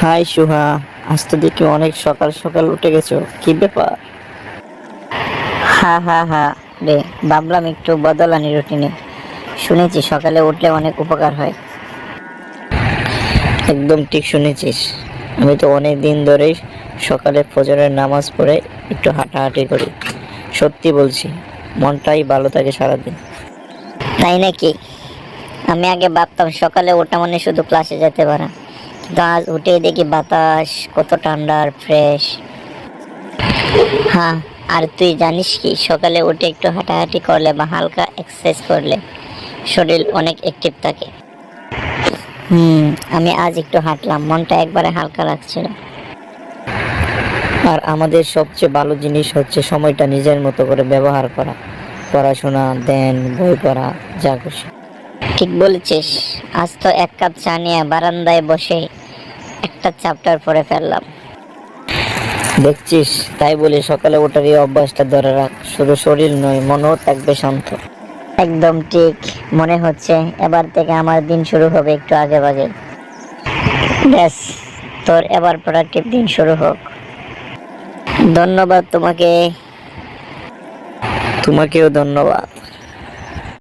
High সুহা, আজ তো দেখি অনেক সকাল সকাল উঠে গেছো। কি ব্যাপার? হ্যাঁ হ্যাঁ হ্যাঁ রে, ভাবলাম একটু বদল আনি রুটিনে। শুনেছি সকালে উঠলে অনেক উপকার হয়। একদম ঠিক শুনেছিস। আমি তো অনেক দিন ধরেই সকালে ফজরের নামাজ পড়ে একটু হাঁটাহাঁটি করি। সত্যি বলছি, মনটাই ভালো থাকে সারাদিন। তাই নাকি? আমি আগে ভাবতাম সকালে ওটা মানে শুধু ক্লাসে যেতে পারা। আজ উঠে দেখি বাতাস কত ঠান্ডা আর ফ্রেশ হ্যাঁ আর তুই জানিস কি সকালে উঠে একটু হাঁটাহাঁটি করলে বা হালকা এক্সারসাইজ করলে শরীর অনেক অ্যাক্টিভ থাকে। হুম আমি আজ একটু হাঁটলাম মনটা একবারে হালকা লাগছিল। আর আমাদের সবচেয়ে ভালো জিনিস হচ্ছে সময়টা নিজের মতো করে ব্যবহার করা। পড়াশোনা দেন বই পড়া যা খুশি। ঠিক বলেছিস আজ তো এক কাপ চা নিয়ে বারান্দায় বসে একটা চ্যাপ্টার পড়ে ফেললাম। দেখছিস? তাই বলি সকালে ওঠার এই অভ্যাসটা ধরে রাখ। শুধু শরীর নয়, মনও থাকবে শান্ত। একদম ঠিক। মনে হচ্ছে এবার থেকে আমার দিন শুরু হবে একটু আগে ভাগে ব্যাস, তোর এবার প্রোডাক্টিভ দিন শুরু হোক। ধন্যবাদ তোমাকে। তোমাকেও ধন্যবাদ।